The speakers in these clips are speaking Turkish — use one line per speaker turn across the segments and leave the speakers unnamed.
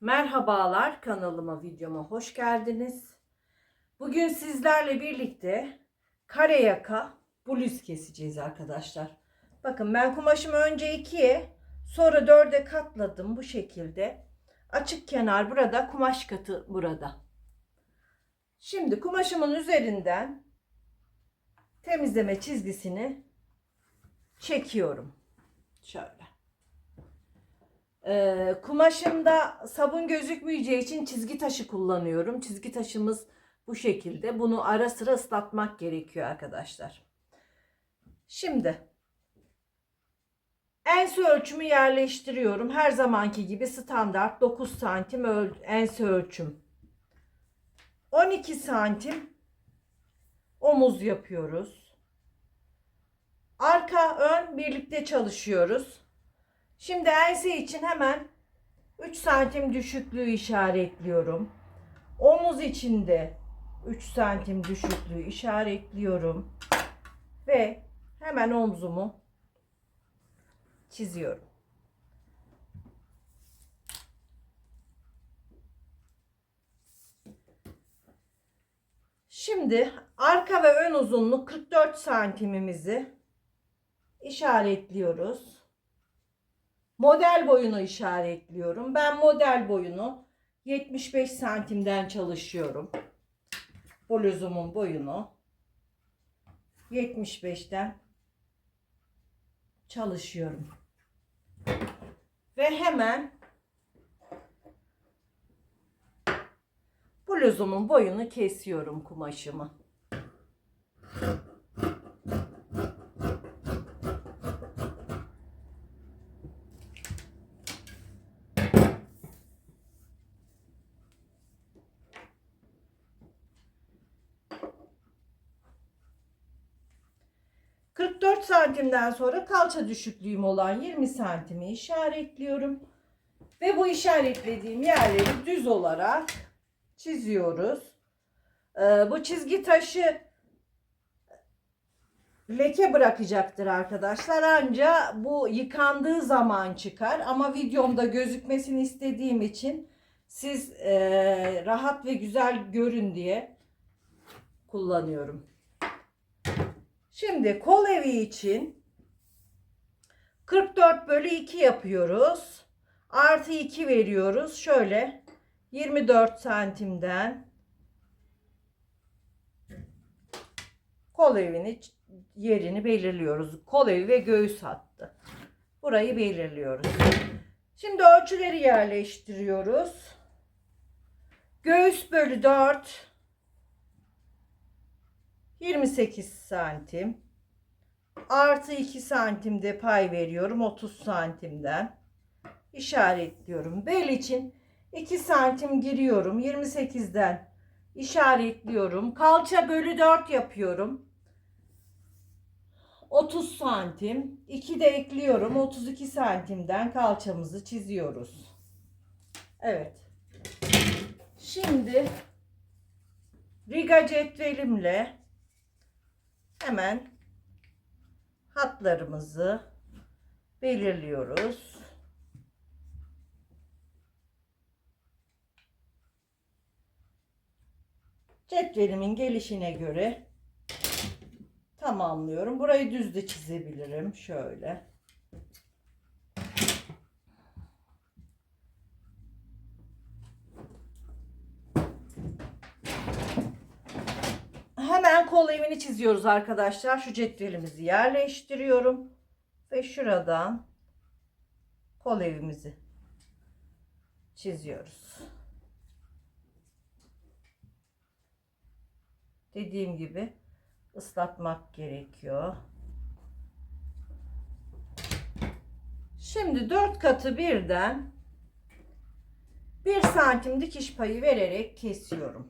Merhabalar kanalıma videoma hoş geldiniz. Bugün sizlerle birlikte kare yaka bluz keseceğiz arkadaşlar. Bakın ben kumaşımı önce ikiye sonra dörde katladım bu şekilde. Açık kenar burada kumaş katı burada. Şimdi kumaşımın üzerinden temizleme çizgisini çekiyorum. Şöyle. Ee, kumaşımda sabun gözükmeyeceği için çizgi taşı kullanıyorum. Çizgi taşımız bu şekilde. Bunu ara sıra ıslatmak gerekiyor arkadaşlar. Şimdi ense ölçümü yerleştiriyorum. Her zamanki gibi standart 9 santim ense ölçüm. 12 santim omuz yapıyoruz. Arka ön birlikte çalışıyoruz. Şimdi ense için hemen 3 santim düşüklüğü işaretliyorum. Omuz için de 3 santim düşüklüğü işaretliyorum. Ve hemen omzumu çiziyorum. Şimdi arka ve ön uzunluk 44 santimimizi işaretliyoruz. Model boyunu işaretliyorum. Ben model boyunu 75 santimden çalışıyorum. Bluzumun boyunu 75'ten çalışıyorum. Ve hemen bluzumun boyunu kesiyorum kumaşımı. ...44 santimden sonra kalça düşüklüğüm olan 20 santimi işaretliyorum. Ve bu işaretlediğim yerleri düz olarak çiziyoruz. Ee, bu çizgi taşı leke bırakacaktır arkadaşlar. Anca bu yıkandığı zaman çıkar. Ama videomda gözükmesini istediğim için siz e, rahat ve güzel görün diye kullanıyorum. Şimdi kol evi için 44 bölü 2 yapıyoruz. Artı 2 veriyoruz. Şöyle 24 santimden kol evini yerini belirliyoruz. Kol evi ve göğüs hattı. Burayı belirliyoruz. Şimdi ölçüleri yerleştiriyoruz. Göğüs bölü 4 28 santim. Artı 2 santimde pay veriyorum 30 santimden. İşaretliyorum. Bel için 2 santim giriyorum. 28'den işaretliyorum. Kalça bölü 4 yapıyorum. 30 santim. 2 de ekliyorum. 32 santimden kalçamızı çiziyoruz. Evet. Şimdi riga cetvelimle hemen hatlarımızı belirliyoruz. Cetvelimin gelişine göre tamamlıyorum. Burayı düz de çizebilirim. Şöyle. Hemen kol evini çiziyoruz arkadaşlar. Şu cetvelimizi yerleştiriyorum. Ve şuradan kol evimizi çiziyoruz. Dediğim gibi ıslatmak gerekiyor. Şimdi dört katı birden bir santim dikiş payı vererek kesiyorum.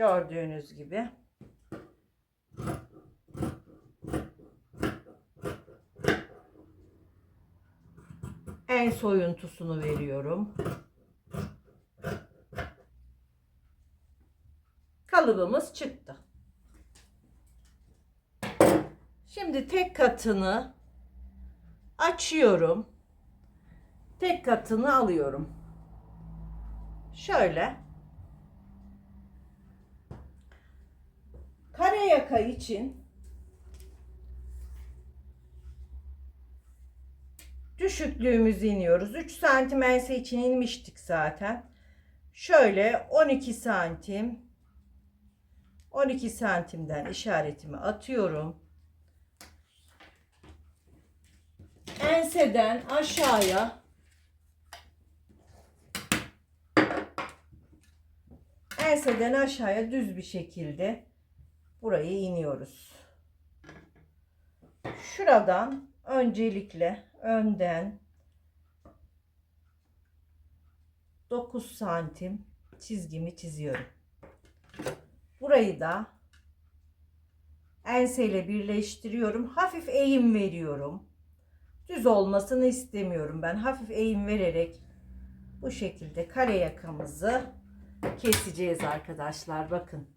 Gördüğünüz gibi. En soyuntusunu veriyorum. Kalıbımız çıktı. Şimdi tek katını açıyorum. Tek katını alıyorum. Şöyle Kare yaka için düşüklüğümüzü iniyoruz. 3 santim ense için inmiştik zaten. Şöyle 12 santim 12 santimden işaretimi atıyorum. Enseden aşağıya enseden aşağıya düz bir şekilde burayı iniyoruz. Şuradan öncelikle önden 9 santim çizgimi çiziyorum. Burayı da enseyle birleştiriyorum. Hafif eğim veriyorum. Düz olmasını istemiyorum ben. Hafif eğim vererek bu şekilde kare yakamızı keseceğiz arkadaşlar. Bakın.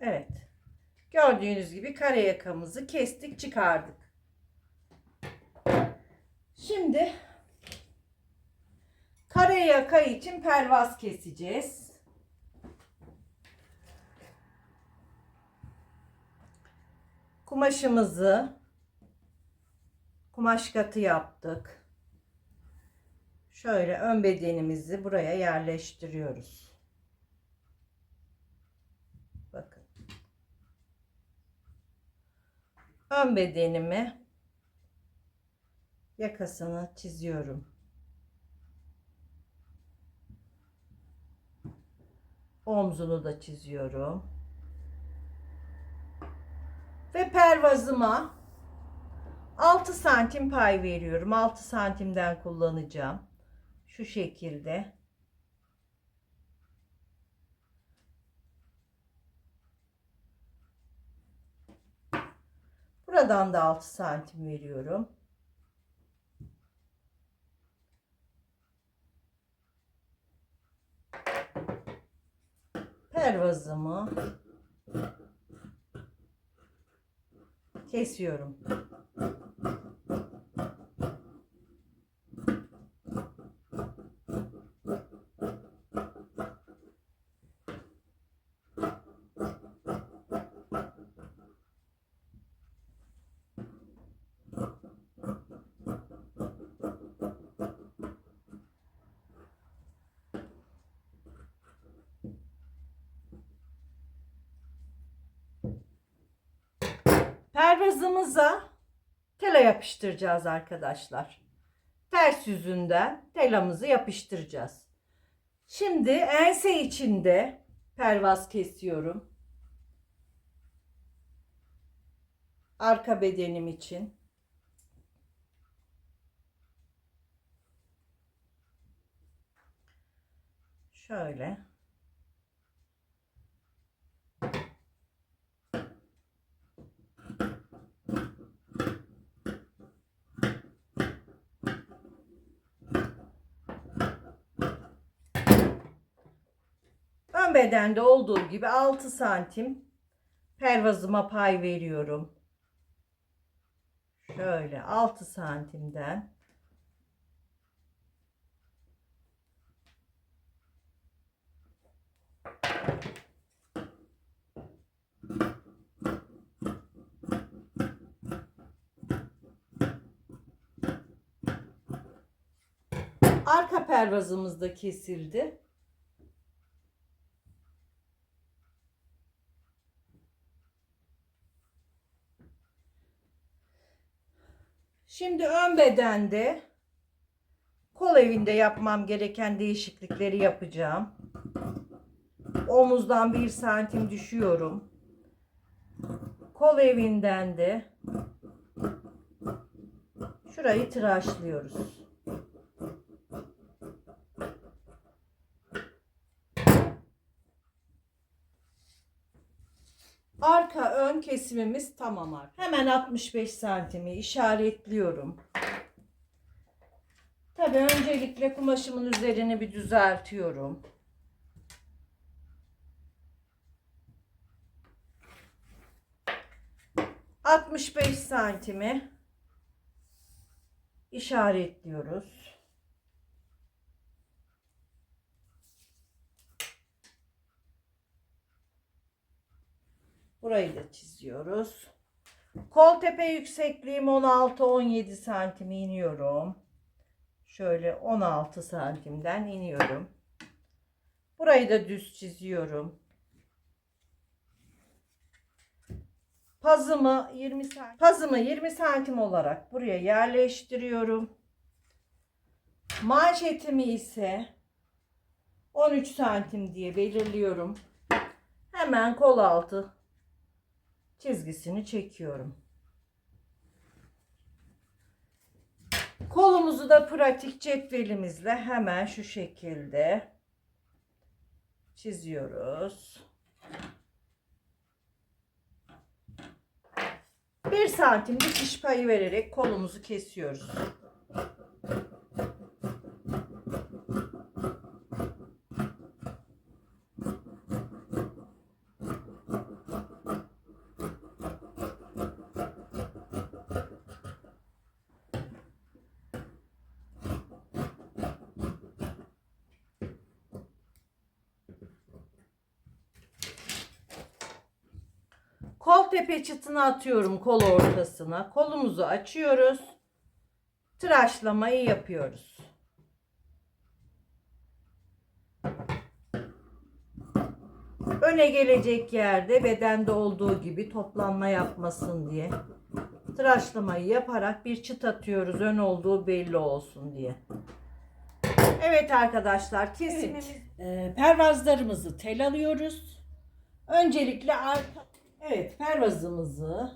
Evet. Gördüğünüz gibi kare yakamızı kestik çıkardık. Şimdi kare yaka için pervaz keseceğiz. Kumaşımızı kumaş katı yaptık. Şöyle ön bedenimizi buraya yerleştiriyoruz. Bakın. Ön bedenimi yakasını çiziyorum. Omzunu da çiziyorum. Ve pervazıma 6 santim pay veriyorum. 6 santimden kullanacağım. Şu şekilde. Buradan da 6 santim veriyorum. Pervazımı kesiyorum. Pervazımıza tela yapıştıracağız arkadaşlar. Ters yüzünden telamızı yapıştıracağız. Şimdi ense içinde pervaz kesiyorum. Arka bedenim için. Şöyle. Ön bedende olduğu gibi 6 santim pervazıma pay veriyorum. Şöyle 6 santimden arka pervazımız da kesildi. Şimdi ön bedende kol evinde yapmam gereken değişiklikleri yapacağım. Omuzdan bir santim düşüyorum. Kol evinden de şurayı tıraşlıyoruz. Ön kesimimiz tamam. Hemen 65 santimi işaretliyorum. Tabii öncelikle kumaşımın üzerini bir düzeltiyorum. ...65 santimi... ...işaretliyoruz. Burayı da çiziyoruz. Kol tepe yüksekliğim 16-17 santim iniyorum. Şöyle 16 santimden iniyorum. Burayı da düz çiziyorum. Pazımı 20 santim, pazımı 20 santim olarak buraya yerleştiriyorum. Manşetimi ise 13 santim diye belirliyorum. Hemen kol altı çizgisini çekiyorum. Kolumuzu da pratik cetvelimizle hemen şu şekilde çiziyoruz. Bir santim dikiş payı vererek kolumuzu kesiyoruz. Çıtını atıyorum kol ortasına. Kolumuzu açıyoruz. Tıraşlamayı yapıyoruz. Öne gelecek yerde bedende olduğu gibi toplanma yapmasın diye. Tıraşlamayı yaparak bir çıt atıyoruz ön olduğu belli olsun diye. Evet arkadaşlar kesimimiz.
Ee, pervazlarımızı tel alıyoruz. Öncelikle arka Evet, pervazımızı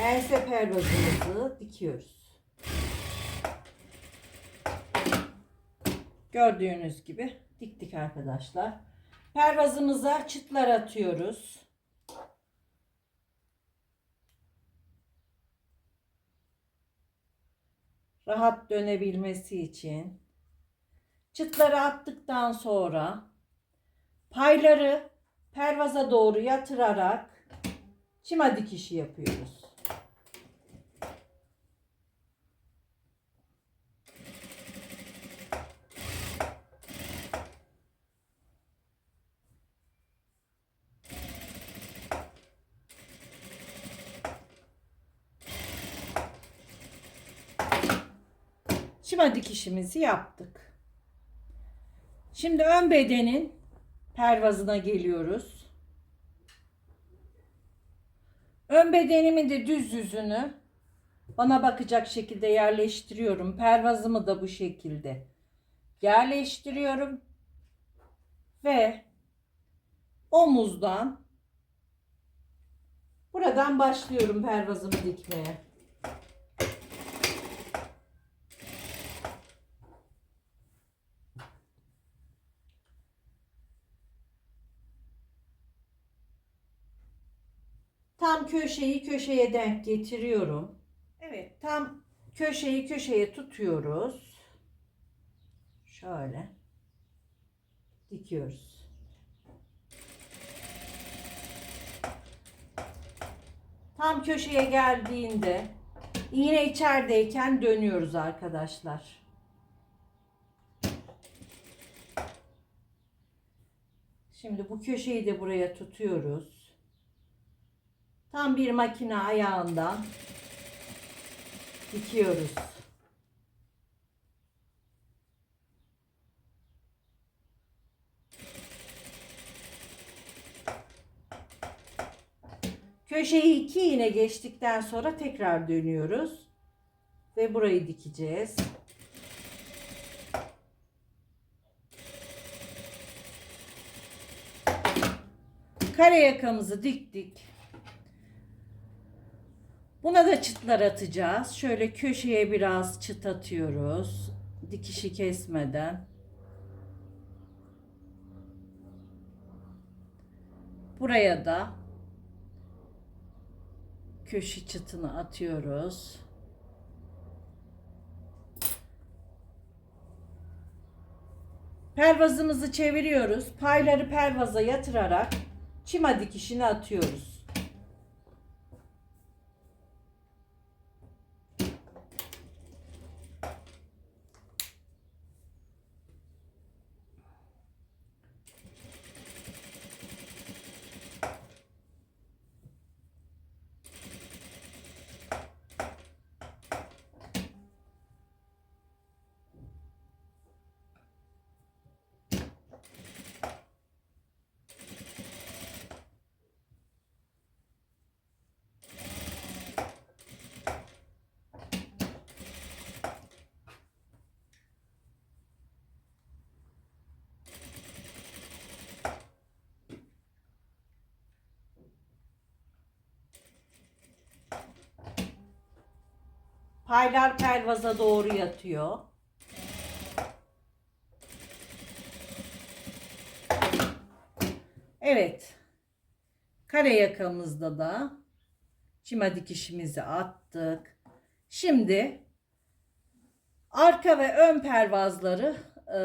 ense pervazımızı dikiyoruz. Gördüğünüz gibi diktik arkadaşlar. Pervazımıza çıtlar atıyoruz. Rahat dönebilmesi için. Çıtları attıktan sonra payları pervaza doğru yatırarak çima dikişi yapıyoruz. Çima dikişimizi yaptık. Şimdi ön bedenin pervazına geliyoruz. Ön bedenimin de düz yüzünü bana bakacak şekilde yerleştiriyorum. Pervazımı da bu şekilde yerleştiriyorum. Ve omuzdan buradan başlıyorum pervazımı dikmeye. Tam köşeyi köşeye denk getiriyorum. Evet, tam köşeyi köşeye tutuyoruz. Şöyle dikiyoruz. Tam köşeye geldiğinde iğne içerideyken dönüyoruz arkadaşlar. Şimdi bu köşeyi de buraya tutuyoruz. Tam bir makine ayağından dikiyoruz. Köşeyi iki iğne geçtikten sonra tekrar dönüyoruz. Ve burayı dikeceğiz. Kare yakamızı diktik. Buna da çıtlar atacağız. Şöyle köşeye biraz çıt atıyoruz. Dikişi kesmeden. Buraya da köşe çıtını atıyoruz. Pervazımızı çeviriyoruz. Payları pervaza yatırarak çima dikişini atıyoruz. Paylar pervaza doğru yatıyor. Evet. Kare yakamızda da çima dikişimizi attık. Şimdi arka ve ön pervazları e,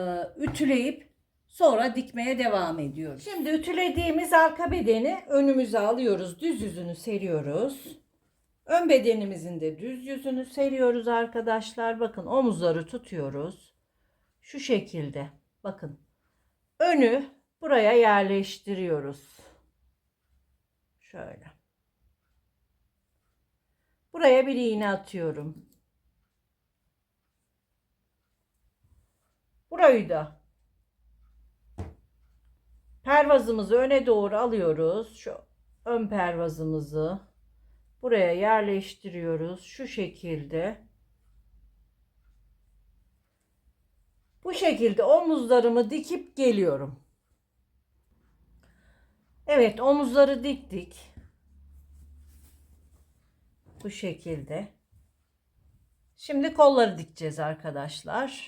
ütüleyip sonra dikmeye devam ediyoruz. Şimdi ütülediğimiz arka bedeni önümüze alıyoruz. Düz yüzünü seriyoruz. Ön bedenimizin de düz yüzünü seriyoruz arkadaşlar. Bakın omuzları tutuyoruz. Şu şekilde. Bakın. Önü buraya yerleştiriyoruz. Şöyle. Buraya bir iğne atıyorum. Burayı da pervazımızı öne doğru alıyoruz. Şu ön pervazımızı buraya yerleştiriyoruz şu şekilde. Bu şekilde omuzlarımı dikip geliyorum. Evet, omuzları diktik. Bu şekilde. Şimdi kolları dikeceğiz arkadaşlar.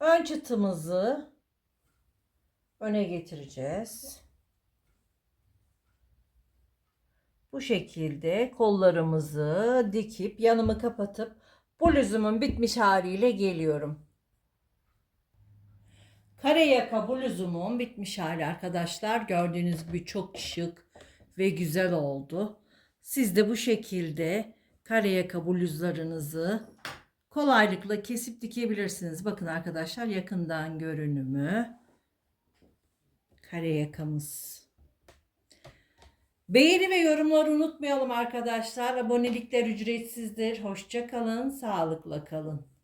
Ön çıtımızı öne getireceğiz. Bu şekilde kollarımızı dikip yanımı kapatıp bluzumun bitmiş haliyle geliyorum. Kare yaka bluzumun bitmiş hali arkadaşlar. Gördüğünüz gibi çok şık ve güzel oldu. Siz de bu şekilde kare yaka bluzlarınızı kolaylıkla kesip dikebilirsiniz. Bakın arkadaşlar yakından görünümü. Kare yakamız. Beğeni ve yorumları unutmayalım arkadaşlar. Abonelikler ücretsizdir. Hoşça kalın, sağlıkla kalın.